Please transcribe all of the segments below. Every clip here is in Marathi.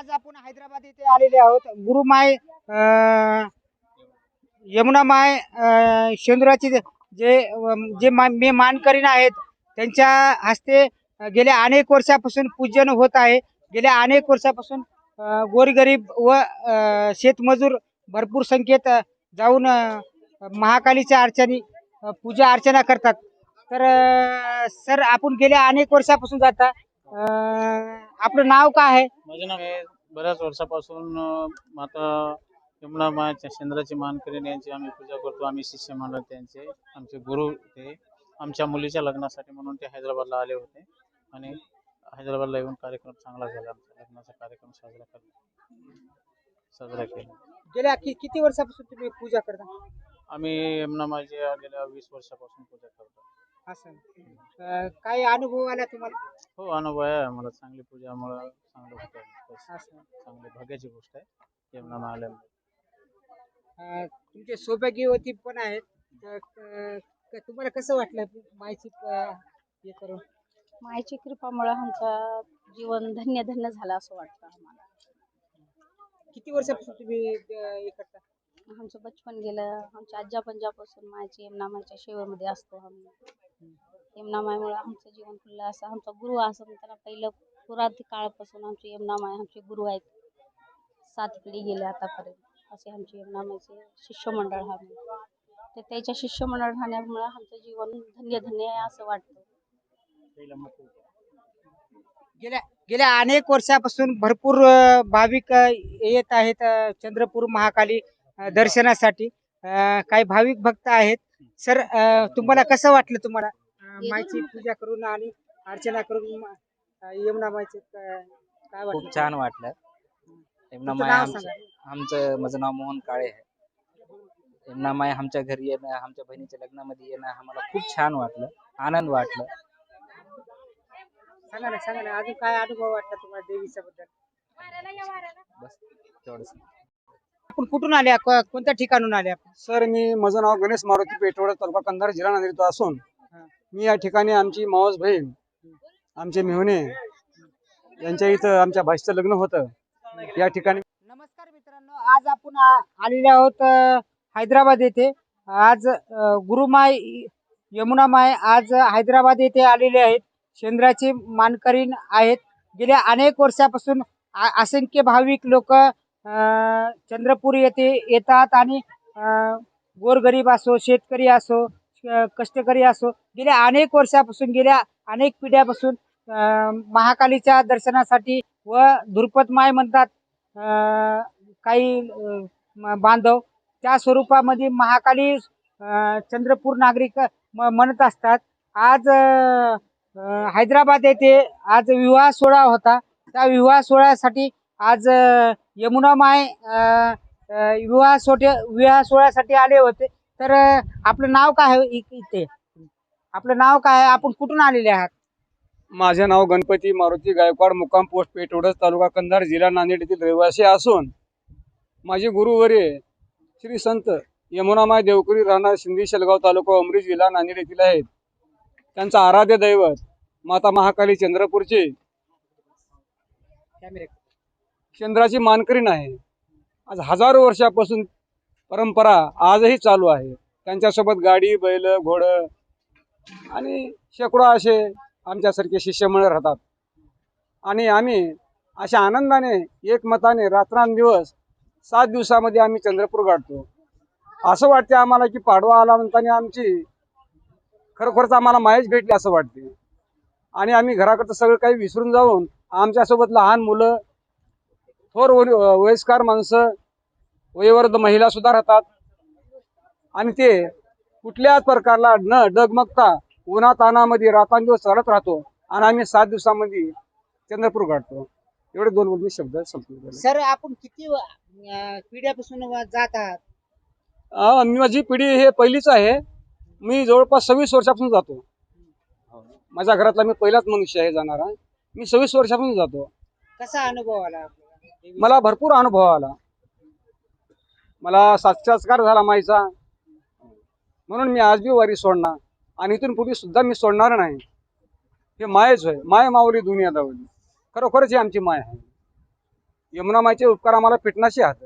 आज आपण हैदराबाद येथे आलेले आहोत. गुरुमाय यमुनामाय यमुना माय शेंदुराचे जे- जे मा- मे मानकरीण आहेत त्यांच्या हस्ते गेल्या अनेक वर्षापासून पूजन होत आहे. गेल्या अनेक वर्षापासून गोरगरीब व शेतमजूर भरपूर संख्येत जाऊन महाकालीच्या अर्चनी पूजा अर्चना करतात. तर सर आपण गेल्या अनेक वर्षापासून जाता आपलं नाव काय आहे? माझे नाव आहे बऱ्याच वर्षापासून माता यमुना माच्या चंद्राची मानकरीण यांची आम्ही पूजा करतो. आम्ही शिष्य मंडळ त्यांचे आमचे गुरु ते आमच्या मुलीच्या लग्नासाठी म्हणून ते हैदराबादला आले होते. आणि हैदराबादला येऊन कार्यक्रम चांगला झाला. आमचा लग्नाचा कार्यक्रम साजरा केला साजरा केला. गेल्या कि, किती वर्षापासून तुम्ही पूजा करता? आम्ही यमुना माच्या गेल्या वीस वर्षापासून पूजा करतो. असं. अं, काही अनुभव आला तुम्हाला? हो अनुभव आहे. आम्हाला चांगली पूजामुळं चांगलं होतं. असं. चांगली भाग्याची गोष्ट आहे. यमुना मा आल्यामुळे अं, तुमचे सौभाग्यवती पण आहेत. तर, अं, क- तुम्हाला कसं वाटलं माहिती अं, हे करून? मायची कृपामुळे आमचं जीवन धन्य धन्य झालं असं वाटतं आम्हाला. किती वर्षापासून तुम्ही अं, हे करता? आमचं बचपन गेलं आमच्या आजा पंजापासून मायची यमुनामाईच्या सेवेमध्ये असतो आम्ही. यमुनामाईमुळे आमचं जीवन खुललं असं आमचा गुरु असं म्हणताना पहिलं पुराती काळापासून आमचे यमनामाय आमचे गुरु आहेत. सात पिढी गेले आतापर्यंत असे आमचे यमुनामाईचे शिष्यमंडळ हा तर त्याच्या शिष्यमंडळ राहण्यामुळे आमचं जीवन धन्य धन्य आहे असं वाटतं. गेल्या गेल्या अनेक वर्षापासून भरपूर भाविक येत आहेत चंद्रपूर महाकाली. दर्शनासाठी. अं, काही भाविक भक्त आहेत. सर अं, तुम्हाला कसं वाटलं तुम्हाला? माईची पूजा करून आणि अर्चना करून यमुना माईचे काय वाटलं? खूप छान वाटलं. यमुना माय आमचं माझं नाव मोहन काळे आहे. यमुना माय आमच्या घरी येणं आमच्या बहिणीच्या लग्नामध्ये येणं आम्हाला खूप छान वाटलं. आनंद वाटलं. सांगा ना सांगा ना अजून काय अनुभव वाटला तुम्हाला देवीच्या बद्दल बस तेवढंच. आपण कुठून आले को- कोणत्या ठिकाणून आले आपण सर मी माझं नाव गणेश मारुती पेटवड तालुका कंधार जिल्हा नांदेड असून. मी या ठिकाणी आमची मावस बहीण आमचे मेहुणे यांच्या इथं आमच्या भाषेचं लग्न होतं. या ठिकाणी नमस्कार मित्रांनो आज आपण आ- आलेले आहोत अ, हैदराबाद येथे. आज अ, गुरुमाय यमुना माय आज हैदराबाद येथे आलेले आहेत. चंद्राचे मानकरीण आहेत. गेल्या अनेक वर्षापासून आ- असंख्य भाविक लोक चंद्रपूर येथे येतात आणि गोरगरीब असो शेतकरी असो श- कष्टकरी असो गेल्या अनेक वर्षापासून गेल्या अनेक पिढ्यापासून महाकालीच्या दर्शनासाठी व धुरपत माय म्हणतात काही म- बांधव त्या स्वरूपामध्ये महाकाली चंद्रपूर नागरिक म- म्हणत असतात. आज हैदराबाद येथे आज विवाह सोहळा होता. त्या विवाह सोहळ्यासाठी आज यमुना माय विवाह सोहळ्या विवाह सोहळ्यासाठी आले होते. तर आपलं नाव काय आहे इ- इथे? आपलं नाव काय आहे? आपण कुठून आलेले आहात? माझे नाव गणपती मारुती गायकवाड मुक्काम पोस्ट पेटवडस तालुका कंधार जिल्हा नांदेड येथील रहिवासी असून माझे गुरुवर्य श्री संत यमुनामाय देवकरी राहणार सिंधी शेलगाव तालुका उमरी जिल्हा नांदेड येथील आहेत. त्यांचं आराध्य दैवत माता महाकाली चंद्रपूरचे कॅमेरे चंद्राची नाही. आज हजारो वर्षापासून परंपरा आजही चालू आहे. त्यांच्यासोबत गाडी बैल घोडं आणि शेकडो असे आमच्यासारखे शिष्यमंडळ राहतात. आणि आम्ही अशा आनंदाने एकमताने रात्रांदिवस सात दिवसामध्ये आम्ही चंद्रपूर गाठतो असं वाटते आम्हाला की पाडवा आला म्हणताना आमची खरोखरच आम्हाला माहीत भेटली असं वाटते. आणि आम्ही घराकडचं सगळं काही विसरून जाऊन आमच्यासोबत लहान मुलं थोर वयस्कर माणसं वयोवृद्ध महिला सुद्धा राहतात. आणि ते कुठल्याच प्रकारला न डगमगता उन्हातानामध्ये रात्रंदिवस चालत राहतो आणि आम्ही सात दिवसामध्ये चंद्रपूर गाठतो एवढे दोन बोलणे शब्द संपले सर आपण किती पिढ्यापासून जात आहात? मी माझी पिढी हे पहिलीच आहे. मी जवळपास सव्वीस वर्षापासून जातो. माझ्या घरातला मी पहिलाच मनुष्य आहे जाणारा. मी सव्वीस वर्षापासून जातो. कसा अनुभव आला? मला भरपूर अनुभव आला. मला साक्षात्कार झाला माईचा. म्हणून मी आज बी वारी सोडणार आणि इथून पुढे सुद्धा मी सोडणार नाही. हे मायच होय. माय माऊली दुनिया दावली खरोखरच ही आमची माय आहे. यमुना माईचे उपकार आम्हाला पिटणाशी आहात.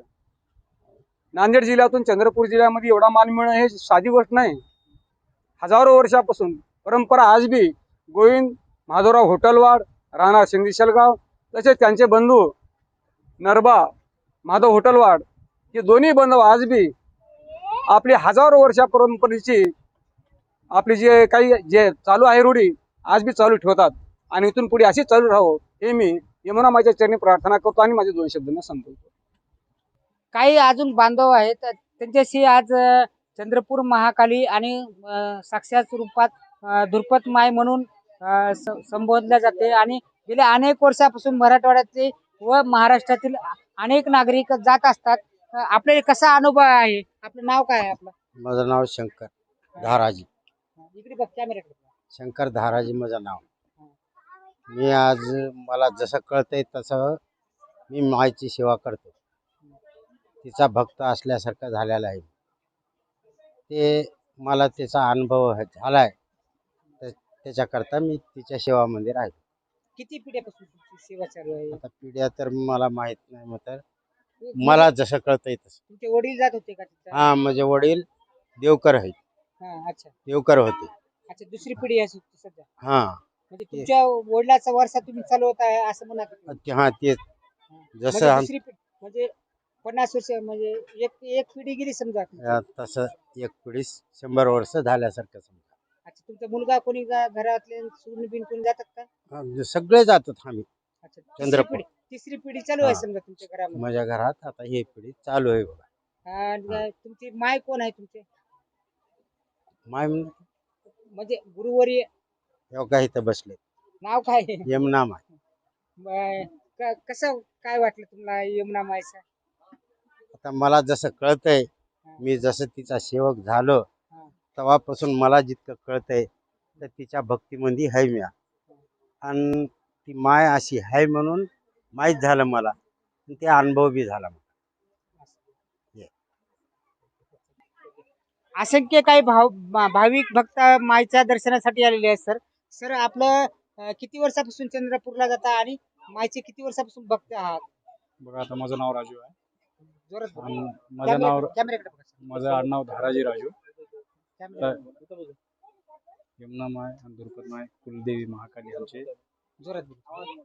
नांदेड जिल्ह्यातून चंद्रपूर जिल्ह्यामध्ये एवढा माल मिळणं हे साधी गोष्ट नाही. हजारो वर्षापासून परंपरा आज बी गोविंद माधवराव होटलवाड राणा शिंदेशलगाव तसेच त्यांचे बंधू नरबा माधव हॉटेलवाड हे दोन्ही बांधव आज बी आपली हजारो वर्षा परंपरेची आपली जे काही जे चालू आहे रूढी आज बी चालू ठेवतात. आणि इथून पुढे अशीच चालू राहो हे मी यमुना माझ्या चरणी प्रार्थना करतो आणि माझे दोन शब्दांना संपवतो. काही अजून बांधव आहेत त्यांच्याशी आज चंद्रपूर महाकाली आणि साक्षात रूपात दुर्पत माय म्हणून संबोधल्या जाते. आणि गेल्या अनेक वर्षापासून मराठवाड्यातली व महाराष्ट्रातील अनेक नागरिक जात असतात. आपल्याला कसा अनुभव आहे? आपलं नाव काय आहे आपलं? माझं नाव शंकर धाराजी. इकडे बघ कॅमेऱ्याकडे. शंकर धाराजी माझं नाव. मी आज मला जसं कळतंय तसं मी मायची सेवा करतो. तिचा भक्त असल्यासारखं झालेला आहे. ते मला त्याचा अनुभव ह- झालाय. तर त्याच्याकरता मी तिच्या सेवामध्ये राहतो किती पिढ्यापासून तुमची सेवा चालू आहे? आता पिढ्या तर मला माहीत नाही मग तर मला जसं कळतंय तसं. तुमचे वडील जात होते का तिथं? हा माझे वडील देवकर आहेत. हा अच्छा. देवकर होते. अच्छा दुसरी पिढी आहे सु- सध्या. हा. म्हणजे तुमच्या वडिलाचा वारसा तुम्ही चालवत आहे असं म्हणा तुम्ही. ते- हा तेच. म्हणजे जसं आम- दुसरी पिढी म्हणजे पन्नास वर्ष म्हणजे एक एक पिढी गेली समजा. अं, तसं एक पिढी शंभर वर्ष झाल्यासारखं समजा. अच्छा तुमचा मुलगा कोणी गा- घरातले सून बिन कोणी जातात का? अं, सगळे जातात आम्ही. अच्छा तिसरी चंद्रपूर. पिढी तिसरी पिढी चालू आहे हा. समजा तुमच्या घरामध्ये? माझ्या घरात आता ही पिढी चालू आहे बघा. आणि तुमची माय कोण आहे तुमचे? माय म्हण- म्हणजे गुरुवर्य तेव्हा काय इथं बसले नाव काय? आहे? यमुना माय. क- कसं काय वाटलं तुम्हाला यमुना मायचं? आता मला जसं कळतंय मी जसं तिचा सेवक झालो हा. तेव्हापासून मला जितकं कळतंय तर तिच्या भक्तीमध्ये आहे मी आणि ती माय अशी आहे म्हणून माहीत झालं मला. आणि ते अनुभव बी झाला मला. असंख्य काही भाव भा- भाविक भक्त माईच्या दर्शनासाठी आलेले आहेत सर. सर आपलं किती वर्षापासून चंद्रपूरला जाता आणि माईचे किती वर्षापासून भक्त आहात? बघा आता माझं नाव राजू आहे. जोरात बोला. आणि माझं नाव कॅमेरा- कॅमेऱ्याकडे बघा सर. माझं आडनाव धाराजी राजू. कॅमेरा- यमुना माय आणि दुर्पद माय कुलदेवी महाकाली बोला.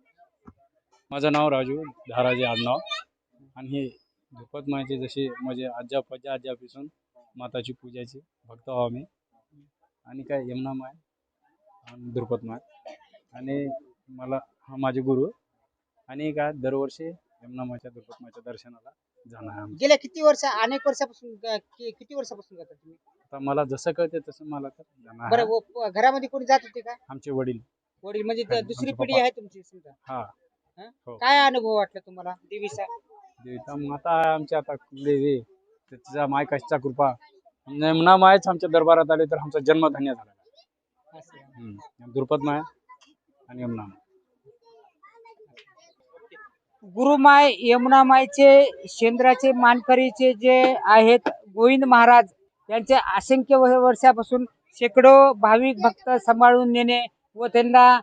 माझं नाव राजू धाराजी आडनाव. आणि हे दुर्पद मायचे जसे माझे आज्या पज्या आज्यापासून माताची पूजाची भक्त आहो आम्ही. आणि काय यमुना माय आणि दुर्पद माय. आणि मला हा माझे गुरु. आणि काय दरवर्षी यमुना मायच्या दुर्पद मायच्या दर्शनाला गेल्या किती वर्ष अनेक वर्षापासून कि- किती वर्षापासून जाता तुम्ही? आता मला जसं कळते तसं मला तर जाणं आहे. बरं व- घरामध्ये कोणी जात होते का? आमचे वडील. वडील म्हणजे त्या आमचे दुसरी पप्पा. पिढी आहे तुमची समजा. हा. काय अनुभव वाटला तुम्हाला देवीचा? देवीचा माता आहे आमची आता देवी. तिचा माय कशा कृपा. यमुना मायच आमच्या दरबारात आले तर आमचा जन्म धन्य झाला. असं. हम्म. द्रुपद माय आणि यमुना माय. गुरुमाय यमुनामायचे शेंद्राचे मानकरीचे जे आहेत गोविंद महाराज यांचे असंख्य व- वर्षापासून शेकडो भाविक भक्त सांभाळून नेणे व त्यांना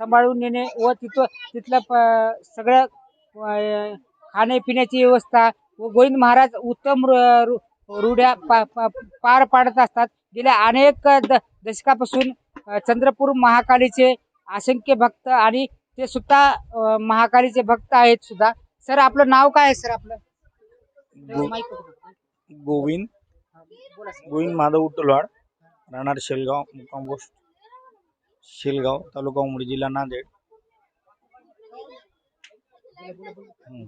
सांभाळून नेणे व तिथं तिथलं प- सगळं खाण्यापिण्याची व्यवस्था व गोविंद महाराज उत्तम रु- रु- रूढ्या पा- पा- पार पाडत असतात. गेल्या अनेक द दशकापासून चंद्रपूर महाकालीचे असंख्य भक्त आणि ते सुद्धा महाकालीचे भक्त आहेत सुद्धा सर आपलं नाव काय आहे सर आपलं गो- माईक पकडा. गोविंद बोला सर. गोविंद माधव उट्टलवाड राहणार शेलगाव मुक्काम पोस्ट शेलगाव तालुका उमरी जिल्हा नांदेड हम्म.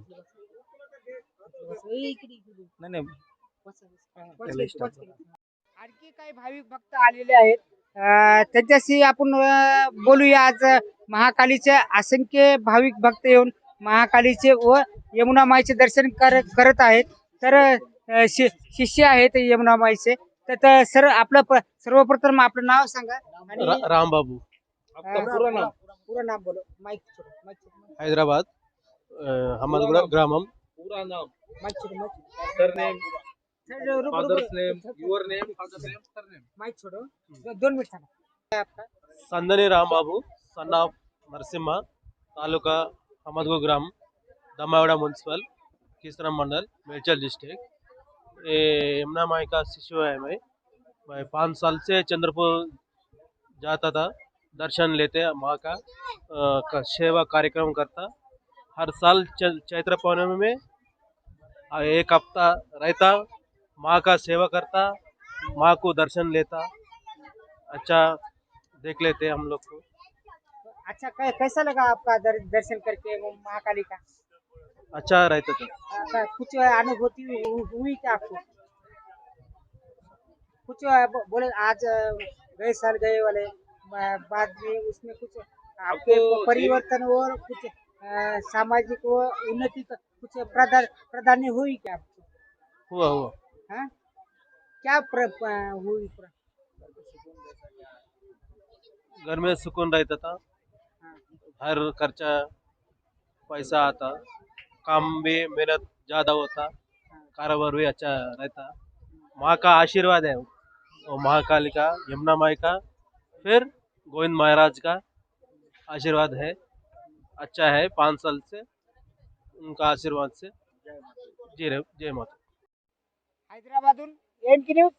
ए, इकडे, इकडे. नाही नाही बसा, बसा. त्याला बसा, stop बसा. आणखी काही भाविक भक्त आलेले आहेत त्यांच्याशी आपण बोलूया आज. महाकालीचे असंख्य भाविक भक्त येऊन महाकालीचे व यमुना माईचे दर्शन कर करत आहेत. तर शि- शिष्य आहेत यमुना माईचे. तर- तर सर आपलं प- सर्वप्रथम आपलं नाव सांगा. आणि रा- रामबाबू. अं, पूरा नाम पूरं नाम बोलो. माईक छोड़ो, माईक छोड़ो, हैदराबाद हमादगुड़ा ग्रामम. छोड़ो, माईक छोड़ो. रुको, रुको, fathers. Name your name father name mike छोड़ो। दोन मिनिट आपका? संदनी रामबाबू सन ऑफ़ नरसिम्हा तालुका हमादगुड़ ग्राम दमावड़ा म्यूनसिपल किसरा मंडल मेचल डिस्ट्रिक्ट ये यमुना माई का शिशु है मैं मैं पाँच साल से चंद्रपुर जाता था दर्शन लेते माँ का का सेवा कार्यक्रम करता। हर साल चैत्र पौर्णमी में एक हफ़्ता रहता। माँ का सेवा करता माँ को दर्शन लेता। अच्छा देख लेते हम लोग को। अच्छा कै, कैसा लगा आपका दर, दर्शन करके वो महाकाली का? अच्छा रहता था। अच्छा, कुछ अनुभूति हुई क्या आपको? कुछ बोले आज गए साल गए वाले बाद में उसमें कुछ आपके परिवर्तन और कुछ सामाजिक व उन्नति का कुछ प्रधान प्राधान्य हुई क्या आपको? हुआ हुआ। हाँ? क्या प्र, हुई प्र, घर में सुकून रहता था। हर खर्चा पैसा आता। काम भी मेहनत ज़्यादा होता। कारोबार भी अच्छा रहता। माँ का आशीर्वाद है वो। महाकाली का यमुना माई का फिर गोविंद महाराज का आशीर्वाद है। अच्छा है पाँच साल से उनका आशीर्वाद से। जय जय माता हैदराबादून एम की न्यूज.